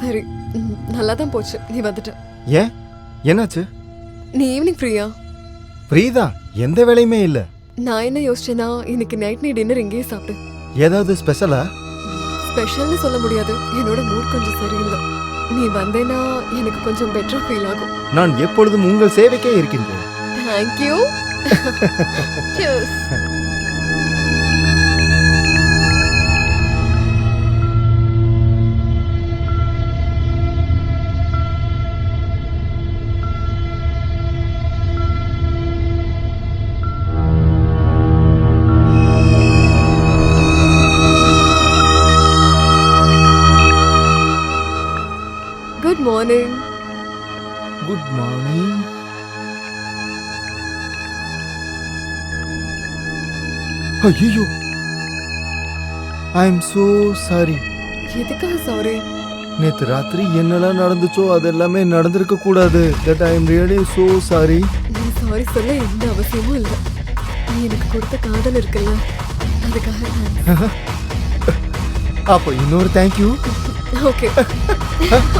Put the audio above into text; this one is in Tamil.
சரி. நல்லா தான் போச்சு. நீ வந்துட்ட. ஏன்? என்னாச்சு? நீ ஈவினிங் ஃப்ரீயா ஃப்ரீ தான் எந்த வேலையுமே இல்லை. நான் என்ன யோசிச்சேன்னா இன்னைக்கு நைட் நீ டின்னர் இங்கேயே சாப்பிடு. ஏதாவது ஸ்பெஷலா ஸ்பெஷல்னு சொல்ல முடியாது. என்னோட மூட் கொஞ்சம் சரியில்லை. நீ வந்தேன்னா எனக்கு கொஞ்சம் பெட்டரா ஃபீல் ஆகும். நான் எப்பொழுதும் உங்கள் சேவைக்கே இருக்கின்றேன். Thank you good morning good morning ஐயோ ஐ எம் so சாரி எதுக்காக சாரி நேத்து ராத்திரி என்னெல்லாம் நடந்துச்சோ அது எல்லாமே நடந்திருக்க கூடாது. That I am really so sorry sorry சொல்ல எந்த அவசியமும் இல்லை. நீ எனக்கு கொடுத்த காதல் இருக்குல்ல அதுக்காக. அப்போ இன்னொரு தேங்க்யூ ஓகே